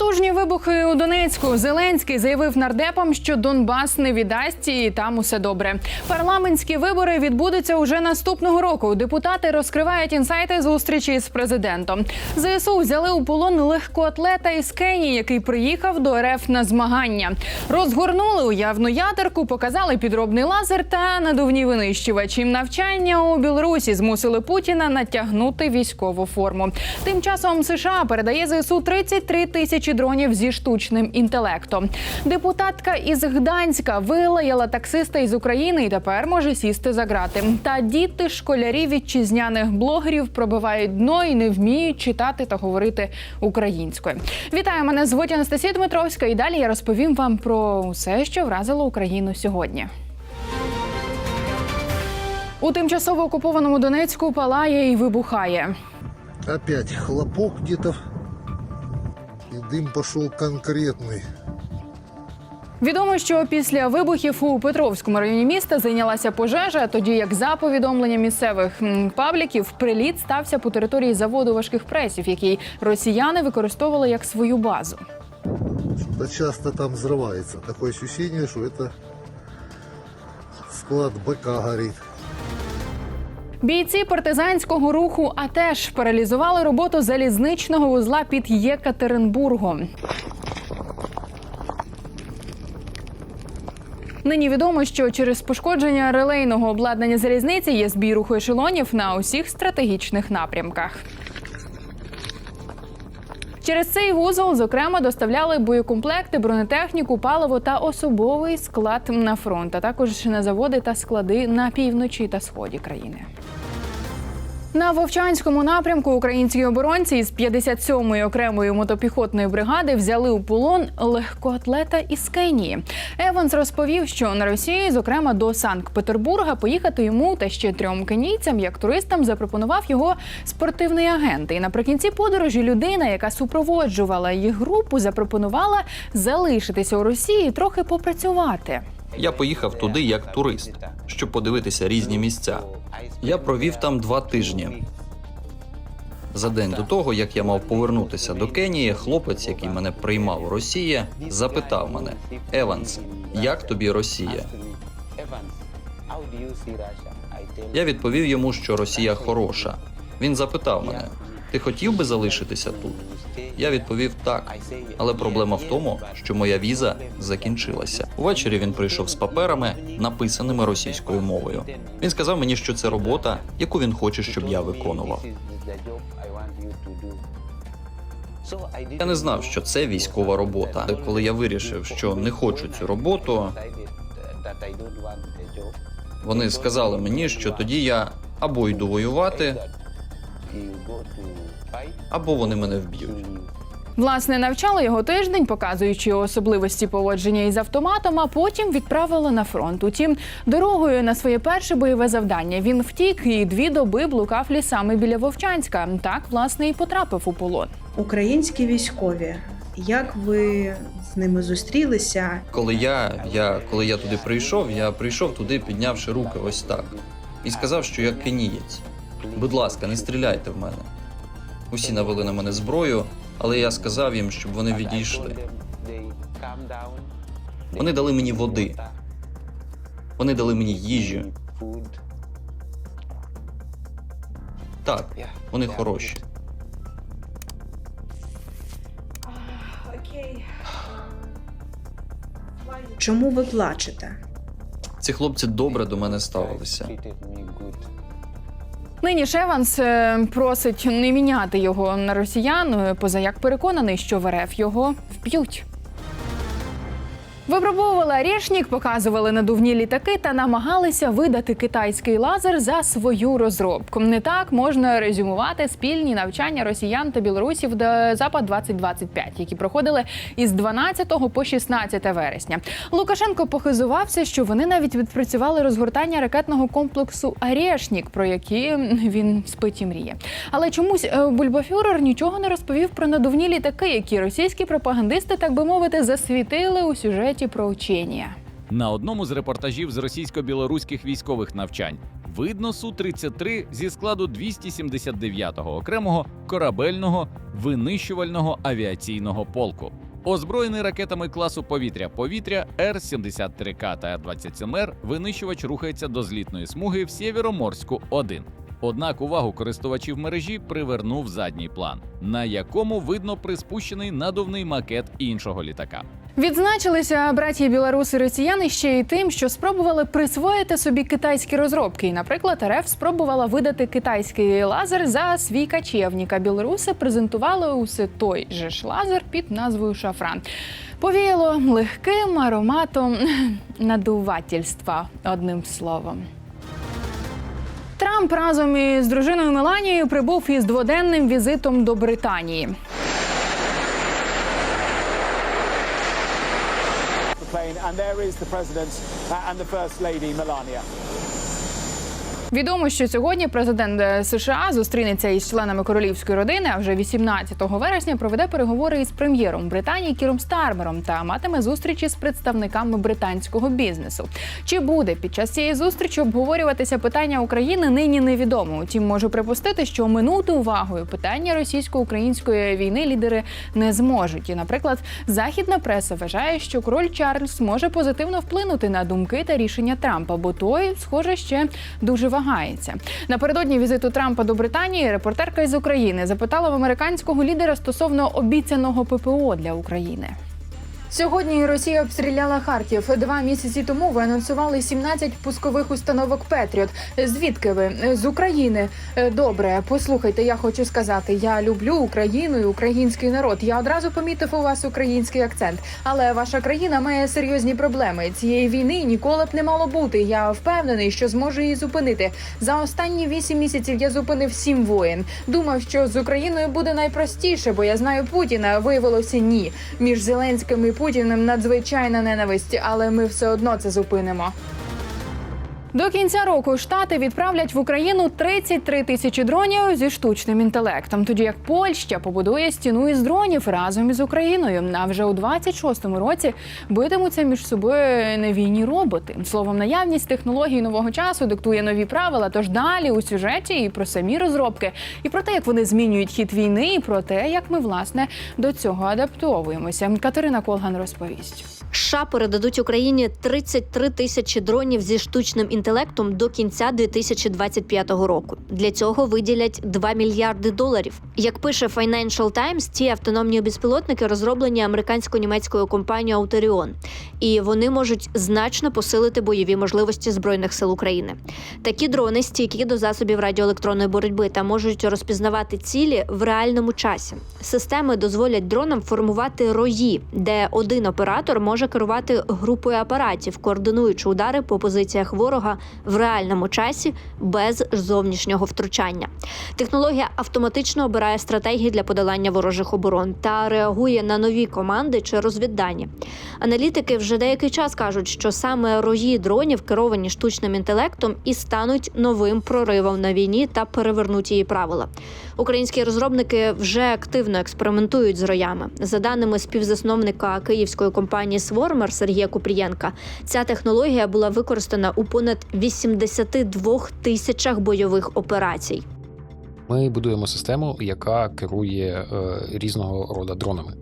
Потужні вибухи у Донецьку. Зеленський заявив нардепам, що Донбас не віддасть і там усе добре. Парламентські вибори відбудуться уже наступного року. Депутати розкривають інсайти зустрічі з президентом. ЗСУ взяли у полон легкоатлета із Кенії, який приїхав до РФ на змагання. Розгорнули уявну ядерку, показали підробний лазер та надувні винищувачі. Навчання у Білорусі змусили Путіна натягнути військову форму. Тим часом США передає ЗСУ 33 тисячі дронів зі штучним інтелектом. Депутатка із Гданська вилаяла таксиста із України і тепер може сісти за грати. Та діти школярів вітчизняних блогерів пробивають дно і не вміють читати та говорити українською. Вітаю, мене звуть Анастасія Дмитровська. І далі я розповім вам про усе, що вразило Україну сьогодні. У тимчасово окупованому Донецьку палає і вибухає. Опять хлопок где-то. И дым пошел конкретный. Відомо, що після вибухів у Петровському районі міста зайнялася пожежа, тоді як за повідомленням місцевих м, пабліків приліт стався по території заводу важких пресів, який росіяни використовували як свою базу. Что-то часто там взрывается. Такое ощущение, что это склад БК горит. Бійці партизанського руху АТЕШ паралізували роботу залізничного вузла під Єкатеринбургом. Нині відомо, що через пошкодження релейного обладнання залізниці є збій руху ешелонів на усіх стратегічних напрямках. Через цей вузол, зокрема, доставляли боєкомплекти, бронетехніку, паливо та особовий склад на фронт, а також на заводи та склади на півночі та сході країни. На Вовчанському напрямку українські оборонці із 57-ї окремої мотопіхотної бригади взяли у полон легкоатлета із Кенії. Еванс розповів, що на Росії, зокрема до Санкт-Петербурга, поїхати йому та ще трьом кенійцям, як туристам, запропонував його спортивний агент. І наприкінці подорожі людина, яка супроводжувала їх групу, запропонувала залишитися у Росії і трохи попрацювати. Я поїхав туди як турист, щоб подивитися різні місця. Я провів там два тижні. За день до того, як я мав повернутися до Кенії, хлопець, який мене приймав у Росії, запитав мене: Еванс, як тобі Росія? Я відповів йому, що Росія хороша. Він запитав мене: Ти хотів би залишитися тут? Я відповів так, але проблема в тому, що моя віза закінчилася. Увечері він прийшов з паперами, написаними російською мовою. Він сказав мені, що це робота, яку він хоче, щоб я виконував. Я не знав, що це військова робота. Коли я вирішив, що не хочу цю роботу, вони сказали мені, що тоді я або йду воювати, або вони мене вб'ють. Власне, навчали його тиждень, показуючи особливості поводження із автоматом, а потім відправили на фронт. Утім, дорогою на своє перше бойове завдання він втік і дві доби блукав лісами біля Вовчанська. Так, власне, і потрапив у полон. Українські військові. Як ви з ними зустрілися? Коли я, я коли я туди прийшов, я прийшов туди, піднявши руки ось так, і сказав, що я кенієць. Будь ласка, не стріляйте в мене. Усі навели на мене зброю, але я сказав їм, щоб вони відійшли. Вони дали мені води, вони дали мені їжі. Так, вони хороші. Чому ви плачете? Ці хлопці добре до мене ставилися. Нині Шеванс е, просить не міняти його на росіян, поза як переконаний, що в РФ його вб'ють. Випробовували Орешнік, показували надувні літаки та намагалися видати китайський лазер за свою розробку. Не так можна резюмувати спільні навчання росіян та білорусів до запад 2025 які проходили із 12 по 16 вересня. Лукашенко похизувався, що вони навіть відпрацювали розгортання ракетного комплексу Орешнік, про які він спить і мріє. Але чомусь е, Бульбафюрер нічого не розповів про надувні літаки, які російські пропагандисти, так би мовити, засвітили у сюжеті про учення. на одному з репортажів з російсько-білоруських військових навчань. видно Су-33 зі складу 279-го окремого корабельного винищувального авіаційного полку. Озброєний ракетами класу повітря-повітря Р-73К та Р-27Р винищувач рухається до злітної смуги в Сєвєроморську 1 Однак увагу користувачів мережі привернув задній план, на якому видно приспущений надувний макет іншого літака. Відзначилися браті білоруси росіяни ще й тим, що спробували присвоїти собі китайські розробки. Наприклад, РФ спробувала видати китайський лазер за свій качевник. А білоруси презентували усе той же ж лазер під назвою Шафран. Повіяло легким ароматом надувательства, одним словом. Трамп разом із дружиною Меланією прибув із дводенним візитом до Британії. and there is the President uh, and the First Lady, Melania. Відомо, що сьогодні президент е, США зустрінеться із членами королівської родини, а вже 18 вересня проведе переговори із прем'єром Британії Кіром Стармером та матиме зустрічі з представниками британського бізнесу. Чи буде під час цієї зустрічі обговорюватися питання України? Нині невідомо. Утім, можу припустити, що минути увагою питання російсько-української війни лідери не зможуть. І, наприклад, західна преса вважає, що король Чарльз може позитивно вплинути на думки та рішення Трампа, бо той, схоже, ще дуже вагається. Напередодні візиту Трампа до Британії репортерка із України запитала в американського лідера стосовно обіцяного ППО для України. Сьогодні Росія обстріляла Харків. Два місяці тому ви анонсували 17 пускових установок Петріот. Звідки ви з України? Е, Добре, послухайте, я хочу сказати, я люблю Україну і український народ. Я одразу помітив у вас український акцент. Але ваша країна має серйозні проблеми. Цієї війни ніколи б не мало бути. Я впевнений, що зможу її зупинити. За останні вісім місяців я зупинив сім воєн. Думав, що з Україною буде найпростіше, бо я знаю Путіна. Виявилося ні. Між Зеленським і Путіним надзвичайна ненависть, але ми все одно це зупинимо. До кінця року штати відправлять в Україну 33 тисячі дронів зі штучним інтелектом, тоді як Польща побудує стіну із дронів разом із Україною. А вже у 26-му році битимуться між собою невійні роботи. Словом, наявність технологій нового часу диктує нові правила. Тож далі у сюжеті і про самі розробки, і про те, як вони змінюють хід війни, і про те, як ми власне до цього адаптовуємося. Катерина Колган розповість. США передадуть Україні 33 тисячі дронів зі штучним інтелектом до кінця 2025 року. Для цього виділять 2 мільярди доларів. Як пише Financial Times, ці автономні безпілотники розроблені американсько-німецькою компанією Auterion, і вони можуть значно посилити бойові можливості збройних сил України. Такі дрони стійкі до засобів радіоелектронної боротьби та можуть розпізнавати цілі в реальному часі. Системи дозволять дронам формувати рої, де один оператор може керувати групою апаратів, координуючи удари по позиціях ворога в реальному часі без зовнішнього втручання. Технологія автоматично обирає стратегії для подолання ворожих оборон та реагує на нові команди чи розвіддані. Аналітики вже деякий час кажуть, що саме рої дронів, керовані штучним інтелектом, і стануть новим проривом на війні та перевернуть її правила. Українські розробники вже активно експериментують з роями. За даними співзасновника київської компанії Свормер Сергія Купрієнка, ця технологія була використана у понад 82 тисячах бойових операцій. Ми будуємо систему, яка керує е, різного роду дронами,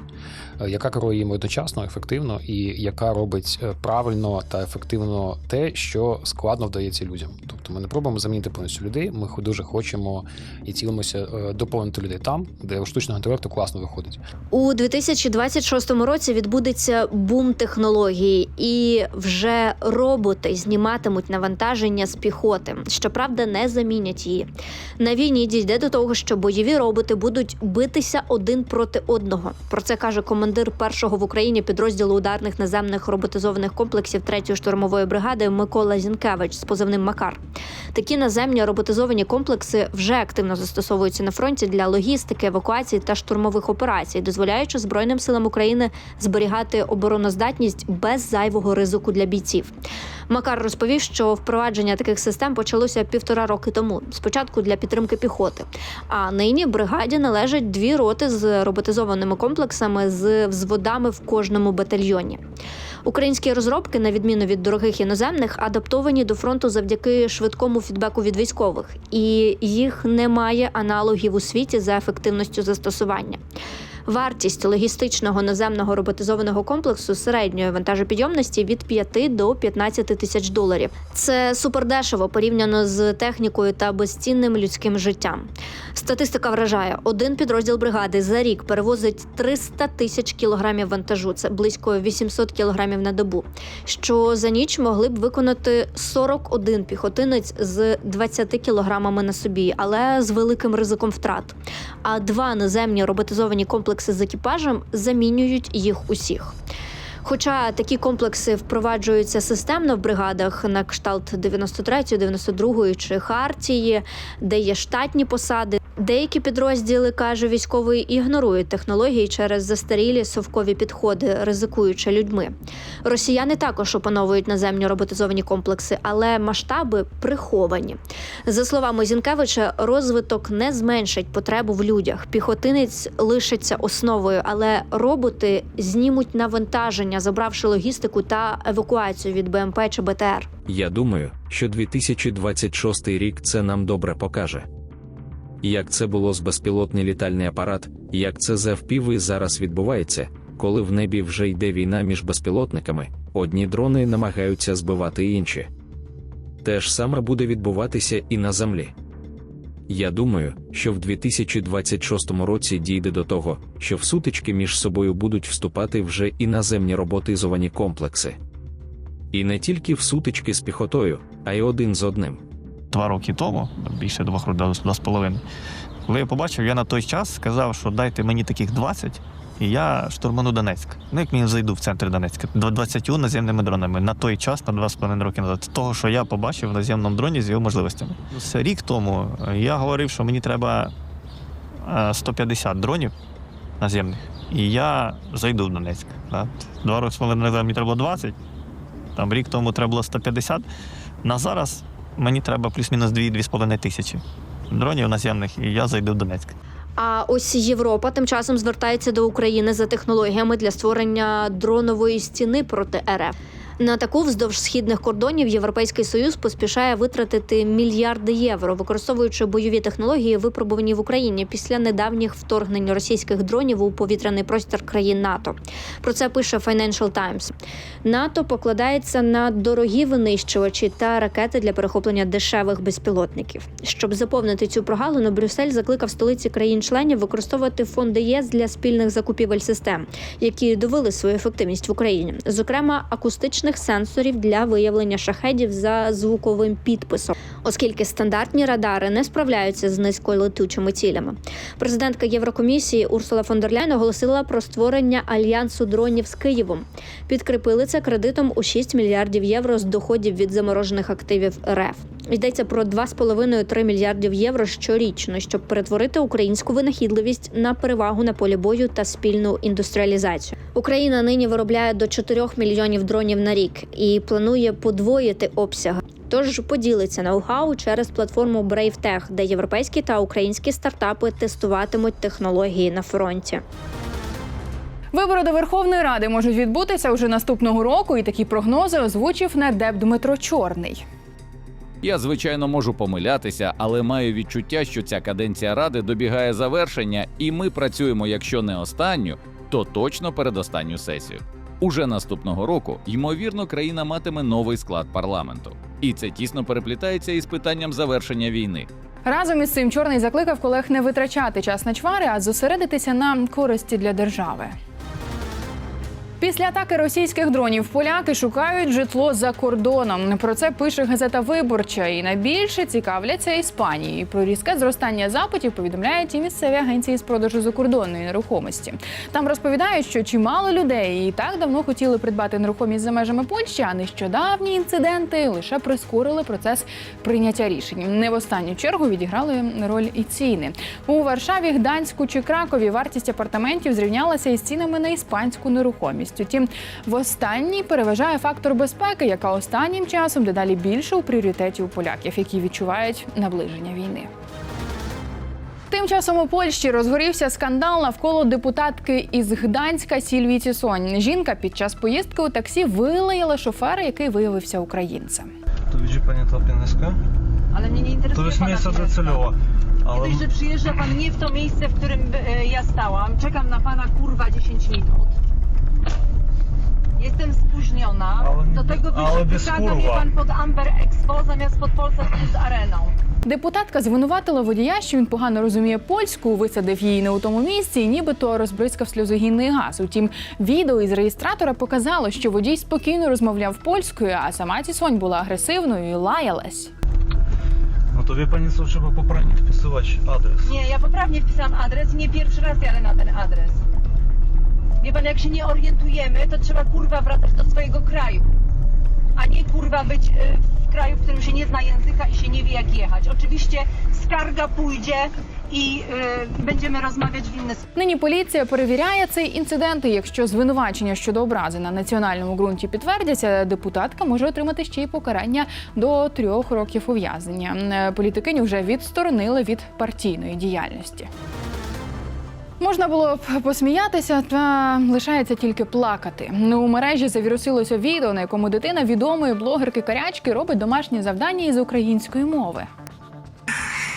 яка керує їм одночасно, ефективно, і яка робить е, правильно та ефективно те, що складно вдається людям. Тобто ми не пробуємо замінити повністю людей. Ми дуже хочемо і цілимося е, доповнити людей там, де у штучного інтелекту класно виходить. У 2026 році відбудеться бум технології, і вже роботи зніматимуть навантаження з піхоти. Щоправда, не замінять її. На війні дійде до того, що бойові роботи будуть битися один проти одного. Про це каже командир першого в Україні підрозділу ударних наземних роботизованих комплексів 3-ї штурмової бригади Микола Зінкевич з позивним Макар. Такі наземні роботизовані комплекси вже активно застосовуються на фронті для логістики, евакуації та штурмових операцій, дозволяючи Збройним силам України зберігати обороноздатність без зайвого ризику для бійців. Макар розповів, що впровадження таких систем почалося півтора роки тому. Спочатку для підтримки піхоти. А нині бригаді належать дві роти з роботизованими комплексами з взводами в кожному батальйоні. Українські розробки, на відміну від дорогих іноземних, адаптовані до фронту завдяки швидкому фідбеку від військових, і їх немає аналогів у світі за ефективністю застосування. Вартість логістичного наземного роботизованого комплексу середньої вантажопідйомності від 5 до 15 тисяч доларів. Це супердешево порівняно з технікою та безцінним людським життям. Статистика вражає: один підрозділ бригади за рік перевозить 300 тисяч кілограмів вантажу. Це близько 800 кілограмів на добу. Що за ніч могли б виконати 41 піхотинець з 20 кілограмами на собі, але з великим ризиком втрат. А два наземні роботизовані комплекси з екіпажем замінюють їх усіх. Хоча такі комплекси впроваджуються системно в бригадах на кшталт 93-ї, 92-ї чи Хартії, де є штатні посади, деякі підрозділи, каже військовий, ігнорують технології через застарілі совкові підходи, ризикуючи людьми. Росіяни також опановують наземні роботизовані комплекси, але масштаби приховані. За словами Зінкевича, розвиток не зменшить потребу в людях. Піхотинець лишиться основою, але роботи знімуть навантаження, забравши логістику та евакуацію від БМП чи БТР. Я думаю, що 2026 рік це нам добре покаже. Як це було з безпілотний літальний апарат, як це з FPV зараз відбувається, коли в небі вже йде війна між безпілотниками, одні дрони намагаються збивати інші. Те ж саме буде відбуватися і на землі. Я думаю, що в 2026 році дійде до того, що в сутички між собою будуть вступати вже і наземні роботизовані комплекси. І не тільки в сутички з піхотою, а й один з одним. два роки тому, більше двох років, два з половиною. Коли я побачив, я на той час сказав, що дайте мені таких 20, і я штурману Донецьк. Ну, як мені зайду в центр Донецька, 20 наземними дронами на той час, на 2,5 роки назад, з того, що я побачив в наземному дроні з його можливостями. Це рік тому е, я говорив, що мені треба е, 150 дронів наземних, і я зайду в Донецьк. Два роки назад мені треба було 20, там рік тому треба було 150. На зараз мені треба плюс-мінус 2-2,5 тисячі дронів наземних, і я зайду в Донецьк. А ось Європа тим часом звертається до України за технологіями для створення дронової стіни проти РФ. На таку вздовж східних кордонів Європейський Союз поспішає витратити мільярди євро, використовуючи бойові технології, випробувані в Україні після недавніх вторгнень російських дронів у повітряний простір країн НАТО. Про це пише Financial Times. НАТО покладається на дорогі винищувачі та ракети для перехоплення дешевих безпілотників. Щоб заповнити цю прогалину, Брюссель закликав столиці країн-членів використовувати фонди ЄС для спільних закупівель систем, які довели свою ефективність в Україні, зокрема акустичних сенсорів для виявлення шахедів за звуковим підписом, оскільки стандартні радари не справляються з низьколетучими цілями. Президентка Єврокомісії Урсула фон дер Ляйн оголосила про створення альянсу дронів з Києвом. Підкріпили це кредитом у 6 мільярдів євро з доходів від заморожених активів РФ. Йдеться про 2,5-3 мільярдів євро щорічно, щоб перетворити українську винахідливість на перевагу на полі бою та спільну індустріалізацію. Україна нині виробляє до 4 мільйонів дронів на рік і планує подвоїти обсяги. Тож поділиться ноу-хау через платформу BraveTech, де європейські та українські стартапи тестуватимуть технології на фронті. Вибори до Верховної Ради можуть відбутися уже наступного року, і такі прогнози озвучив нардеп Дмитро Чорний. Я, звичайно, можу помилятися, але маю відчуття, що ця каденція ради добігає завершення, і ми працюємо, якщо не останню, то точно передостанню сесію. Уже наступного року, ймовірно, країна матиме новий склад парламенту, і це тісно переплітається із питанням завершення війни. Разом із цим чорний закликав колег не витрачати час на чвари, а зосередитися на користі для держави. Після атаки російських дронів поляки шукають житло за кордоном. Про це пише газета Виборча. І найбільше цікавляться Іспанією. Про різке зростання запитів повідомляють і місцеві агенції з продажу закордонної нерухомості. Там розповідають, що чимало людей і так давно хотіли придбати нерухомість за межами Польщі, а нещодавні інциденти лише прискорили процес прийняття рішень. Не в останню чергу відіграли роль і ціни. У Варшаві, Гданську чи Кракові вартість апартаментів зрівнялася із цінами на іспанську нерухомість. Діяльність. Утім, в останній переважає фактор безпеки, яка останнім часом дедалі більше у пріоритеті у поляків, які відчувають наближення війни. Тим часом у Польщі розгорівся скандал навколо депутатки із Гданська Сільвії Цісонь. Жінка під час поїздки у таксі вилаяла шофера, який виявився українцем. To widzi Pani to pieniska? Ale mnie nie interesuje To jest pana miejsce docelowe. Nie Ale dość, że przyjeżdża pan nie w to miejsce, w którym e, ja stałam. Czekam na pana kurwa 10 minut. Jestem spóźniona. Ale- Do tego ale wysadza mnie kurwa. pan pod Amber Expo zamiast pod Polsat z Areną. Депутатка звинуватила водія, що він погано розуміє польську, висадив її не у тому місці і нібито розбризкав сльозогінний газ. Утім, відео із реєстратора показало, що водій спокійно розмовляв польською, а сама Цісонь була агресивною і лаялась. no to wie Pani co, trzeba poprawnie wpisywać adres. Nie, ja poprawnie wpisałam adres i nie pierwszy raz jadę na ten adres. Wie pan, jak się nie orientujemy, to trzeba kurwa wracać do swojego kraju. A nie kurwa być w kraju, w którym się nie zna języka i się nie wie jak jechać. Oczywiście skarga pójdzie i e, będziemy rozmawiać w inny. Нині поліція перевіряє цей інцидент. і Якщо звинувачення щодо образи на національному ґрунті підтвердяться, депутатка може отримати ще й покарання до трьох років ув'язнення. Е, Політикиню вже відсторонили від партійної діяльності. Можна було б посміятися, та лишається тільки плакати. У мережі завірусилося відео, на якому дитина відомої блогерки Карячки робить домашнє завдання із української мови.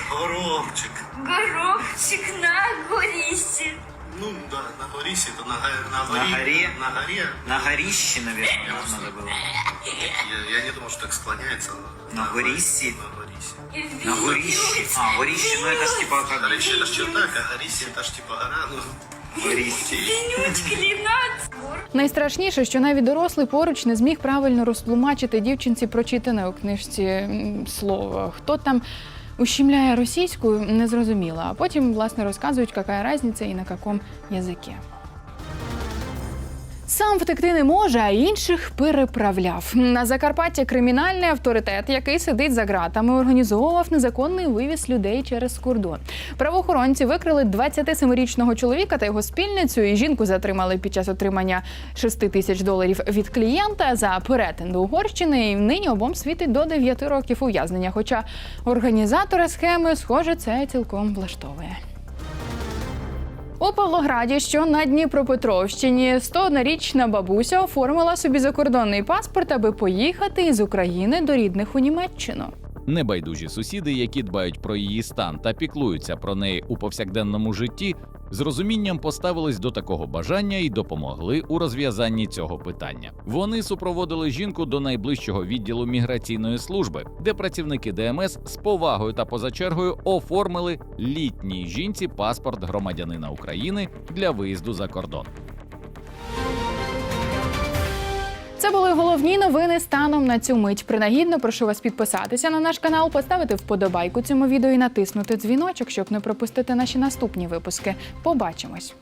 Горобчик. Горобчик на горісі. Ну да, на Борисе, это на, го- на, На горе. горе? На горе. На горище, наверное, надо было. Я, я не думал, что так склоняется. На горисе? На Борисе. На горище. А, горище, ну это ж типа как... Горище это ж чердак, а Горисе это ж типа гора. Ну, Горище. Вінючки лінат. Найстрашніше, що навіть дорослий поруч не зміг правильно розтлумачити дівчинці прочитане у книжці м, слово. Хто там ущемляє російською, не зрозуміло. А потім, власне, розказують, яка різниця і на якому язикі. Сам втекти не може, а інших переправляв. На Закарпатті кримінальний авторитет, який сидить за ґратами, організовував незаконний вивіз людей через кордон. Правоохоронці викрили 27-річного чоловіка та його спільницю, і жінку затримали під час отримання 6 тисяч доларів від клієнта за перетин до Угорщини. І нині обом світить до 9 років ув'язнення. Хоча організатора схеми, схоже, це цілком влаштовує. У Павлограді, що на Дніпропетровщині, 101-річна бабуся оформила собі закордонний паспорт, аби поїхати із України до рідних у Німеччину. Небайдужі сусіди, які дбають про її стан та піклуються про неї у повсякденному житті, з розумінням поставились до такого бажання і допомогли у розв'язанні цього питання. Вони супроводили жінку до найближчого відділу міграційної служби, де працівники ДМС з повагою та поза чергою оформили літній жінці паспорт громадянина України для виїзду за кордон. Це були головні новини станом на цю мить. Принагідно прошу вас підписатися на наш канал, поставити вподобайку цьому відео і натиснути дзвіночок, щоб не пропустити наші наступні випуски. Побачимось.